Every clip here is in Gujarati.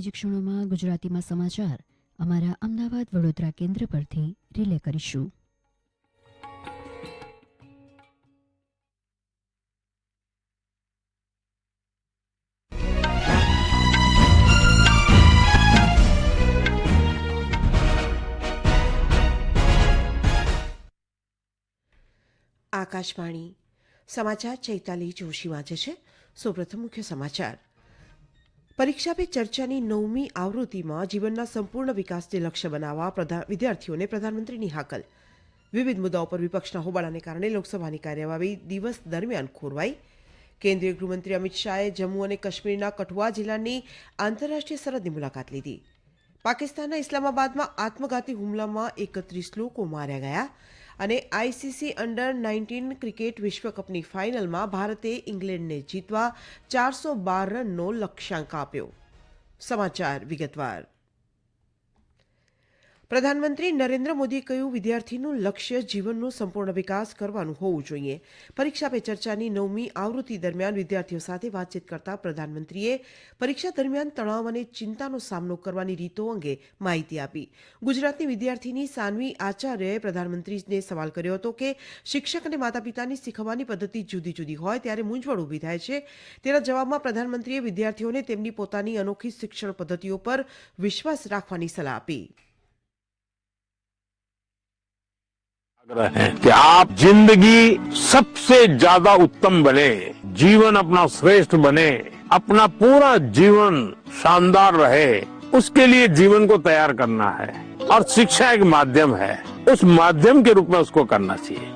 જ ક્ષણોમાં ગુજરાતીમાં સમાચાર અમારા અમદાવાદ વડોદરા કેન્દ્ર પરથી રિલે કરીશું. આકાશવાણી સમાચાર ચૈતાલી જોશી વાંચે છે. સૌપ્રથમ મુખ્ય સમાચાર. પરીક્ષા પે ચર્ચાની નવમી આવૃત્તિમાં જીવનના સંપૂર્ણ વિકાસને લક્ષ્ય બનાવવા વિદ્યાર્થીઓને પ્રધાનમંત્રીની હાકલ વિવિધ મુદ્દાઓ પર વિપક્ષના હોબાળાને કારણે લોકસભાની કાર્યવાહી દિવસ દરમિયાન ખોરવાઈ. કેન્દ્રીય ગૃહમંત્રી અમિત શાહે જમ્મુ અને કાશ્મીરના કઠુઆ જિલ્લાની આંતરરાષ્ટ્રીય સરહદની મુલાકાત લીધી. પાકિસ્તાનના ઇસ્લામાબાદમાં આત્મઘાતી હુમલામાં એકત્રીસ લોકો માર્યા ગયા. અને આઈસીસી અંડર નાઇન્ટીન ક્રિકેટ વિશ્વકપની ફાઇનલમાં ભારતે ઇંગ્લેન્ડને જીતવા ચારસો બાર રનનો લક્ષ્યાંક આપ્યો. સમાચાર વિગતવાર. પ્રધાનમંત્રી નરેન્દ્ર મોદીએ કહ્યું, વિદ્યાર્થીનું લક્ષ્ય જીવનનો સંપૂર્ણ વિકાસ કરવાનું હોવું જોઈએ. પરીક્ષા પે ચર્ચાની નવમી આવૃત્તિ દરમિયાન વિદ્યાર્થીઓ સાથે વાતચીત કરતા પ્રધાનમંત્રીએ પરીક્ષા દરમિયાન તણાવ અને ચિંતાનો સામનો કરવાની રીતો અંગે માહિતી આપી. ગુજરાતની વિદ્યાર્થીની સાનવી આચાર્યએ પ્રધાનમંત્રીને સવાલ કર્યો હતો કે શિક્ષક અને માતા પિતાની શીખવાની પદ્ધતિ જુદી જુદી હોય ત્યારે મૂંઝવણ ઊભી થાય છે. તેના જવાબમાં પ્રધાનમંત્રીએ વિદ્યાર્થીઓને તેમની પોતાની અનોખી શિક્ષણ પદ્ધતિઓ પર વિશ્વાસ રાખવાની સલાહ આપી. है कि आप ज़िंदगी सबसे ज़्यादा उत्तम बने, जीवन अपना श्रेष्ठ बने, अपना पूरा जीवन शानदार रहे, उसके लिए जीवन को तैयार करना है। और शिक्षा एक माध्यम है। उस माध्यम के रूप में उसको करना चाहिए।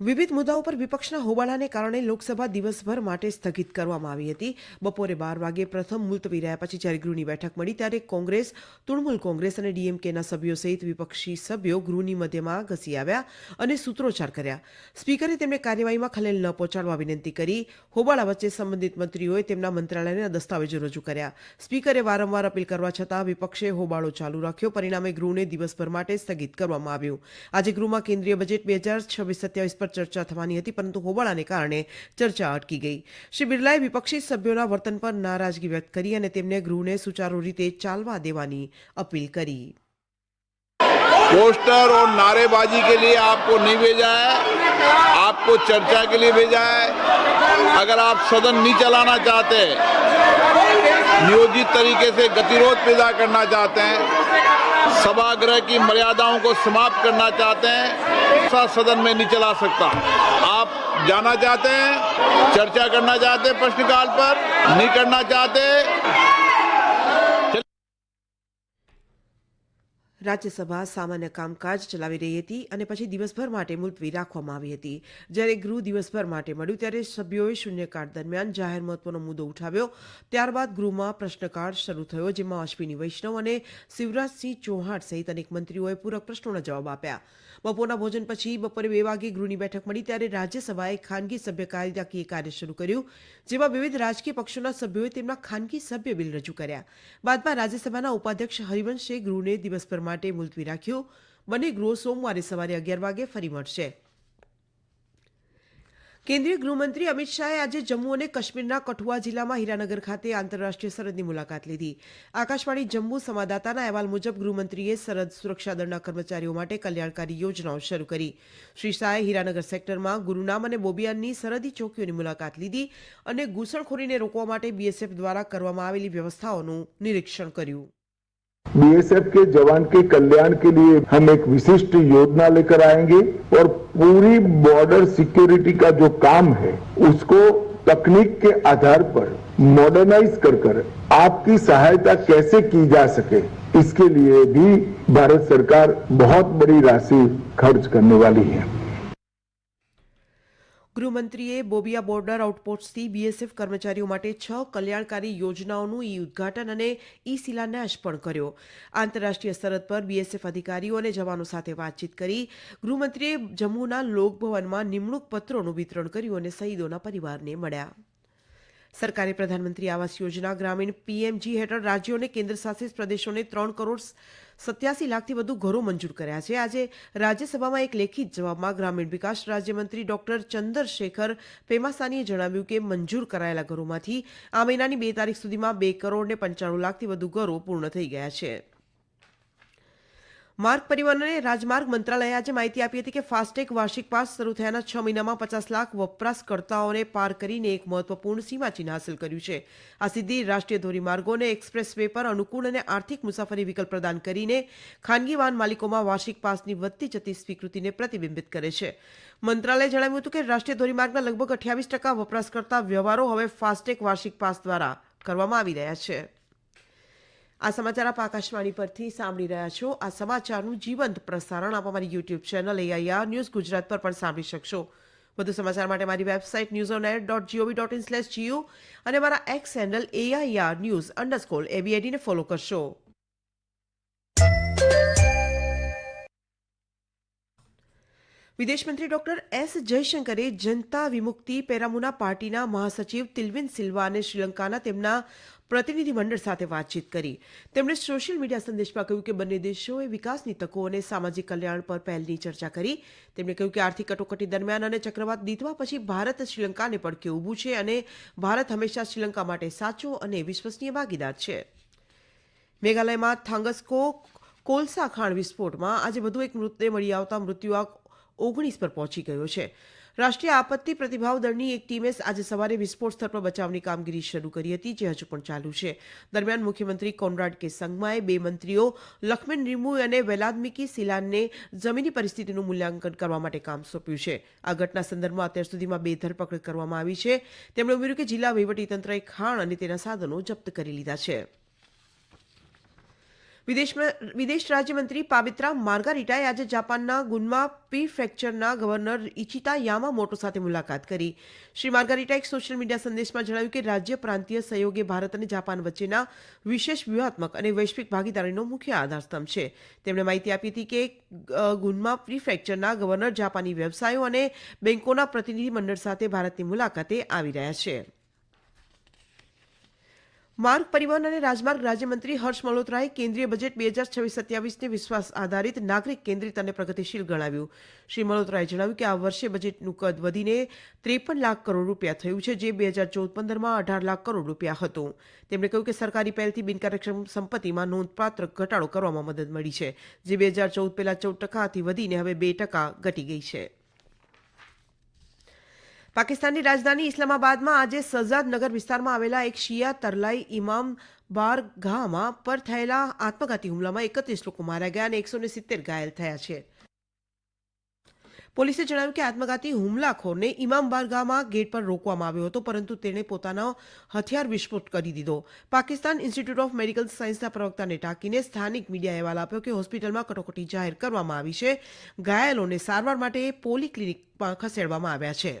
વિવિધ મુદ્દાઓ પર વિપક્ષના હોબાળાને કારણે લોકસભા દિવસભર માટે સ્થગિત કરવામાં આવી હતી. બપોરે બાર વાગે પ્રથમ મુલતવી રહ્યા પછી જ્યારે ગૃહની બેઠક મળી ત્યારે કોંગ્રેસ, તૃણમૂલ કોંગ્રેસ અને ડીએમકેના સભ્યો સહિત વિપક્ષી સભ્યો ગૃહની મધ્યમાં ઘસી આવ્યા અને સૂત્રોચ્ચાર કર્યા. સ્પીકરે તેમને કાર્યવાહીમાં ખલેલ ન પહોંચાડવા વિનંતી કરી. હોબાળા વચ્ચે સંબંધિત મંત્રીઓએ તેમના મંત્રાલયના દસ્તાવેજો રજૂ કર્યા. સ્પીકરે વારંવાર અપીલ કરવા છતાં વિપક્ષે હોબાળો ચાલુ રાખ્યો. પરિણામે ગૃહને દિવસભર માટે સ્થગિત કરવામાં આવ્યું. આજે ગૃહમાં કેન્દ્રીય બજેટ બે હજાર છવ્વીસ સત્યાવીસ પર ચર્ચા થવાની હતી પરંતુ હોબાળાને કારણે ચર્ચા અટકી ગઈ શ્રી બિરલાએ વિપક્ષી સભ્યોના વર્તન પર નારાજગી વ્યક્ત કરી અને તેમને ગૃહને સુચારુ રીતે ચાલવા દેવાની અપીલ કરી पोस्टर और नारेबाजी के लिए आपको नहीं भेजा है आपको चर्चा के लिए भेजा है अगर आप सदन नहीं चलाना चाहते नियोजित तरीके से गतिरोध पैदा करना चाहते हैं। सभागृह की मर्यादाओं को समाप्त करना चाहते हैं। ऐसा सदन में नहीं चला सकता। आप जाना चाहते हैं, चर्चा करना चाहते हैं प्रश्नकाल पर, नहीं करना चाहते રાજ્યસભા સામાન્ય કામકાજ ચલાવી રહી હતી અને પછી દિવસભર માટે મુલતવી રાખવામાં આવી હતી. જ્યારે ગૃહ દિવસભર માટે મળ્યું ત્યારે સભ્યોએ શૂન્યકાળ દરમિયાન જાહેર મહત્વનો મુદ્દો ઉઠાવ્યો. ત્યારબાદ ગૃહમાં પ્રશ્નકાળ શરૂ થયો, જેમાં અશ્વિની, વૈષ્ણવ અને શિવરાજસિંહ ચૌહાણ સહિત અનેક મંત્રીઓએ પૂરક પ્રશ્નોના જવાબ આપ્યા. બપોરના ભોજન પછી બપોરે બે વાગે ગૃહની બેઠક મળી ત્યારે રાજ્યસભાએ ખાનગી સભ્ય કાયદાકીય કાર્ય શરૂ કર્યું, જેમાં વિવિધ રાજકીય પક્ષોના સભ્યોએ તેમના ખાનગી સભ્ય બિલ રજૂ કર્યા. બાદમાં રાજ્યસભાના ઉપાધ્યક્ષ હરિવંશે ગૃહને દિવસભર માટે મુલતવી રાખ્યું. બંને ગૃહો સોમવારે સવારે અગિયાર વાગે ફરી મળશે. કેન્દ્રીય ગૃહમંત્રી અમિત શાહે આજે જમ્મુ અને કાશ્મીરના કઠુઆ જિલ્લામાં હીરાનગર ખાતે આંતરરાષ્ટ્રીય સરહદની મુલાકાત લીધી. આકાશવાણી જમ્મુ સંવાદદાતાના અહેવાલ મુજબ ગૃહમંત્રીએ સરહદ સુરક્ષા દળના કર્મચારીઓ માટે કલ્યાણકારી યોજનાઓ શરૂ કરી. શ્રી શાહે હીરાનગર સેક્ટરમાં ગુરુનામ અને બોબિયાનની સરહદી ચોકીઓની મુલાકાત લીધી અને ઘૂસણખોરીને રોકવા માટે બીએસએફ દ્વારા કરવામાં આવેલી વ્યવસ્થાઓનું નિરીક્ષણ કર્યું. बीएसएफ के जवान के कल्याण के लिए हम एक विशिष्ट योजना लेकर आएँगे और पूरी बॉर्डर सिक्योरिटी का जो काम है, उसको तकनीक के आधार पर मॉडर्नाइज कर कर आपकी सहायता कैसे की जा सके, इसके लिए भी भारत सरकार बहुत बड़ी राशि खर्च करने वाली है। ગૃહમંત્રીએ બોબિયા બોર્ડર આઉટપોસ્ટથી બીએસએફ કર્મચારીઓ માટે છ કલ્યાણકારી યોજનાઓનું ઈ ઉદ્ઘાટન અને ઈ શિલાન્યાસ પણ કર્યો. આંતરરાષ્ટ્રીય સરહદ પર બીએસએફ અધિકારીઓ અને જવાનો સાથે વાતચીત કરી ગૃહમંત્રીએ જમ્મુના લોકભવનમાં નિમણૂક પત્રોનું વિતરણ કર્યું અને શહીદોના પરિવારને મળ્યા. સરકારે પ્રધાનમંત્રી આવાસ યોજના ગ્રામીણ પીએમજી હેઠળ રાજ્યો અને કેન્દ્રશાસિત પ્રદેશોને ત્રણ કરોડ સત્યાસી લાખથી વધુ ઘરો મંજૂર કર્યા છે. આજે રાજ્યસભામાં એક લેખિત જવાબમાં ગ્રામીણ વિકાસ રાજ્યમંત્રી ડોક્ટર ચંદ્રશેખર પેમાસાનીએ જણાવ્યું કે મંજૂર કરાયેલા ઘરોમાંથી આ મહિનાની બે તારીખ સુધીમાં બે કરોડ ને પંચાણું લાખથી વધુ ઘરો પૂર્ણ થઈ ગયા છે. માર્ગ પરિવહન અને રાજમાર્ગ મંત્રાલયે આજે માહિતી આપી હતી કે ફાસ્ટેગ વાર્ષિક પાસ શરૂ થયાના છ મહિનામાં પચાસ લાખ વપરાશકર્તાઓને પાર કરીને એક મહત્વપૂર્ણ સીમાચિહ્ન હાંસલ કર્યું છે. આ સિદ્ધિ રાષ્ટ્રીય ધોરીમાર્ગો અને એક્સપ્રેસ વે પર અનુકૂળ અને આર્થિક મુસાફરી વિકલ્પ પ્રદાન કરીને ખાનગી વાહન માલિકોમાં વાર્ષિક પાસની વધતી જતી સ્વીકૃતિને પ્રતિબિંબિત કરે છે. મંત્રાલયે જણાવ્યું હતું કે રાષ્ટ્રીય ધોરીમાર્ગના લગભગ અઠ્યાવીસ ટકા વપરાશકર્તા વ્યવહારો હવે ફાસ્ટેગ વાર્ષિક પાસ દ્વારા કરવામાં આવી રહ્યા છે. આ સમાચાર આપ આકાશવાણી પરથી સાંભળી રહ્યા છો. આ સમાચારનું જીવંત પ્રસારણ આપ અમારી YouTube channel AIR news Gujarat પર પણ સાંભળી શકશો. વધુ સમાચાર માટે મારી website news on air dot GOV dot in slash GO અને મારા X handle AIR news underscore એબીએડીને follow કરશો. વિદેશમંત્રી ડોક્ટર એસ જયશંકરે જનતા વિમુક્તિ પેરામુના પાર્ટીના મહાસચિવ તિલવિન સિલ્વા અને શ્રીલંકાના તેમના પ્રતિનિધિમંડળ સાથે વાતચીત કરી. તેમણે સોશિયલ મીડિયા સંદેશમાં કહ્યું કે બંને દેશોએ વિકાસની તકો અને સામાજિક કલ્યાણ પર પહેલની ચર્ચા કરી. તેમણે કહ્યું કે આર્થિક કટોકટી દરમિયાન અને ચક્રવાત દીધવા પછી ભારત શ્રીલંકાને પડકે ઊભું છે અને ભારત હંમેશા શ્રીલંકા માટે સાચો અને વિશ્વસનીય ભાગીદાર છે. મેઘાલયમાં થાંગસ્કો કોલસા ખાણ વિસ્ફોટમાં આજે વધુ એક મૃતદેહ મળી આવતા મૃત્યુઆંક ઓગણીસ પર પહોંચી ગયો છે. રાષ્ટ્રીય આપત્તિ પ્રતિભાવ દળની એક ટીમે આજે સવારે વિસ્ફોટ સ્થળ પર બચાવની કામગીરી શરૂ કરી હતી, જે હજુ પણ ચાલુ છે. દરમિયાન મુખ્યમંત્રી કોનરાડ કે સંગમાએ બે મંત્રીઓ, લખમેન રીમુ અને વેલાદમિકી સિલાનને જમીની પરિસ્થિતિનું મૂલ્યાંકન કરવા માટે કામ સોંપ્યું છે. આ ઘટના સંદર્ભમાં અત્યાર સુધીમાં બે ધરપકડ કરવામાં આવી છે. તેમણે ઉમેર્યું કે જિલ્લા વહીવટીતંત્રએ ખાણ અને તેના સાધનો જપ્ત કરી લીધા છે. વિદેશમાં વિદેશ રાજ્યમંત્રી પાવિત્રા માર્ગારીટાએ આજે જાપાનના ગુનમા પ્રીફેક્ચરના ગવર્નર ઇચિતા યામામોટો સાથે મુલાકાત કરી. શ્રી માર્ગારીટા એક સોશિયલ મીડિયા સંદેશમાં જણાવ્યું કે રાજ્ય પ્રાંતીય સહયોગે ભારત અને જાપાન વચ્ચેના વિશેષ વ્યૂહાત્મક અને વૈશ્વિક ભાગીદારીનો મુખ્ય આધારસ્તંભ છે. તેમણે માહિતી આપી હતી કે ગુનમા પ્રીફેક્ચરના ગવર્નર જાપાની વ્યવસાયો અને બેંકોના પ્રતિનિધિમંડળ સાથે ભારતની મુલાકાતે આવી રહ્યા છે. માર્ગ પરિવહન અને રાજમાર્ગ રાજ્યમંત્રી હર્ષ મલ્હોત્રાએ કેન્દ્રીય બજેટ બે હજાર છવ્વીસ સત્યાવીસને વિશ્વાસ આધારિત નાગરિક કેન્દ્રિત અને પ્રગતિશીલ ગણાવ્યું. શ્રી મલ્હોત્રાએ જણાવ્યું કે આ વર્ષે બજેટનું કદ વધીને ત્રેપન લાખ કરોડ રૂપિયા થયું છે, જે બે હજાર ચૌદ પંદરમાં અઢાર લાખ કરોડ રૂપિયા હતું. તેમણે કહ્યું કે સરકારી પહેલથી બિનકાર્યક્ષમ સંપત્તિમાં નોંધપાત્ર ઘટાડો કરવામાં મદદ મળી છે, જે બે હજાર ચૌદ પહેલા ચૌદ ટકાથી વધીને હવે બે ટકા ઘટી ગઈ છે. પાકિસ્તાનની રાજધાની ઇસ્લામાબાદમાં આજે સજાદ નગર વિસ્તારમાં આવેલા એક શિયા તરલાઈ ઇમામ બાર ગામાં પર થયેલા આત્મઘાતી હુમલામાં એકત્રીસ લોકો માર્યા ગયા અને એકસો સિત્તેર ઘાયલ થયા છે. પોલીસે જણાવ્યું કે આત્મઘાતી હુમલાખોરને ઇમામ બારગાહમાં ગેટ પર રોકવામાં આવ્યો હતો, પરંતુ તેણે પોતાનો હથિયાર વિસ્ફોટ કરી દીધો. પાકિસ્તાન ઇન્સ્ટિટ્યૂટ ઓફ મેડિકલ સાયન્સના પ્રવક્તાને ટાંકીને સ્થાનિક મીડિયા અહેવાલ આપ્યો કે હોસ્પિટલમાં કટોકટી જાહેર કરવામાં આવી છે. ઘાયલોને સારવાર માટે પોલી ક્લિનિકમાં ખસેડવામાં આવ્યા છે.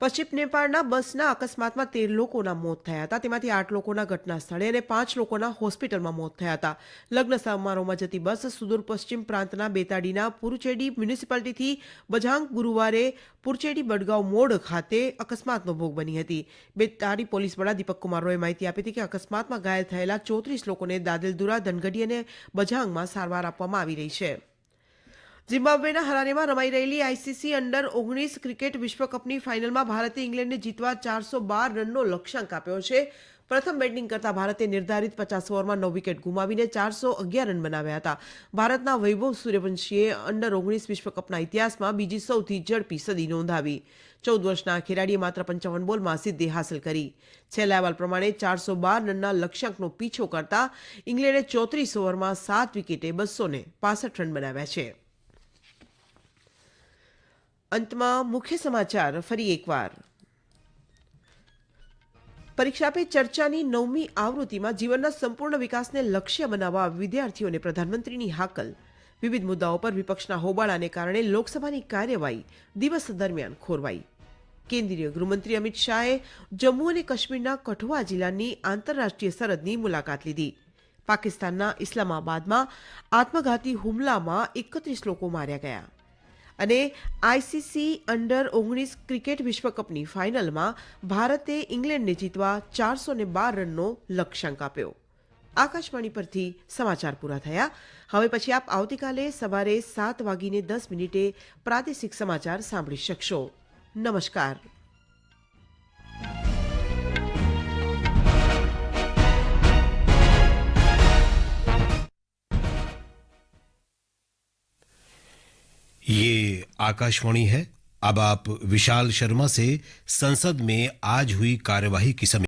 પશ્ચિમ નેપાળના બસના અકસ્માતમાં તેર લોકોના મોત થયા હતા. તેમાંથી આઠ લોકોના ઘટના સ્થળે અને પાંચ લોકોના હોસ્પિટલમાં મોત થયા હતા. લગ્ન સમારોહમાં જતી બસ સુદૂર પશ્ચિમ પ્રાંતના બેતાડીના પુરુચેડી મ્યુનિસિપાલિટીથી બજાંગ ગુરુવારે પુરચેડી બડગાંવ મોડ ખાતે અકસ્માતનો ભોગ બની હતી. બેતાડી પોલીસ વડા દીપક કુમાર રોએ માહિતી આપી હતી કે અકસ્માતમાં ઘાયલ થયેલા ચોત્રીસ લોકોને દાદેલદુરા, ધનગઢી અને બજાંગમાં સારવાર આપવામાં આવી રહી છે. ઝિમ્બાબ્વેના હરારેમાં રમાઈ રહેલી આઈસીસી અંડર ઓગણીસ ક્રિકેટ વિશ્વકપની ફાઇનલમાં ભારતે ઇંગ્લેન્ડને જીતવા ચારસો બાર રનનો લક્ષ્યાંક આપ્યો છે. પ્રથમ બેટિંગ કરતા ભારતે નિર્ધારિત પચાસ ઓવરમાં નવ વિકેટ ગુમાવીને ચારસો અગિયાર રન બનાવ્યા હતા. ભારતના વૈભવ સૂર્યવંશીએ અંડર ઓગણીસ વિશ્વકપના ઇતિહાસમાં બીજી સૌથી ઝડપી સદી નોંધાવી. ચૌદ વર્ષના ખેલાડીએ માત્ર પંચાવન બોલમાં સિદ્ધિ હાંસલ કરી. છેલ્લા અહેવાલ પ્રમાણે ચારસો બાર રનના લક્ષ્યાંકનો પીછો કરતા ઇંગ્લેન્ડે ચોત્રીસ ઓવરમાં સાત વિકેટે બસો ને પાસઠ રન બનાવ્યા છે. અંતમાં મુખ્ય સમાચાર ફરી એકવાર. પરીક્ષા પે ચર્ચાની નવમી આવૃત્તિમાં જીવનના સંપૂર્ણ વિકાસને લક્ષ્ય બનાવવા વિદ્યાર્થીઓને પ્રધાનમંત્રીની હાકલ. વિવિધ મુદ્દાઓ પર વિપક્ષના હોબાળાને કારણે લોકસભાની કાર્યવાહી દિવસ દરમિયાન ખોરવાઈ. કેન્દ્રીય ગૃહમંત્રી અમિત શાહે જમ્મુ અને કાશ્મીરના કઠુઆ જિલ્લાની આંતરરાષ્ટ્રીય સરહદની મુલાકાત લીધી. પાકિસ્તાનના ઇસ્લામાબાદમાં આત્મઘાતી હુમલામાં એકત્રીસ લોકો માર્યા ગયા. અને આઈસીસી અંડર ઓગણીસ ક્રિકેટ વિશ્વકપની ફાઇનલમાં ભારતે ઇંગ્લેન્ડને જીતવા ચારસો ને બાર રનનો લક્ષ્યાંક આપ્યો. આકાશવાણી પરથી સમાચાર પૂરા થયા. હવે પછી આપ આવતીકાલે સવારે સાત વાગીને દસ મિનિટે પ્રાદેશિક સમાચાર સાંભળી શકશો. નમસ્કાર. आकाशवाणी है अब आप विशाल शर्मा से संसद में आज हुई कार्यवाही की समीक्षा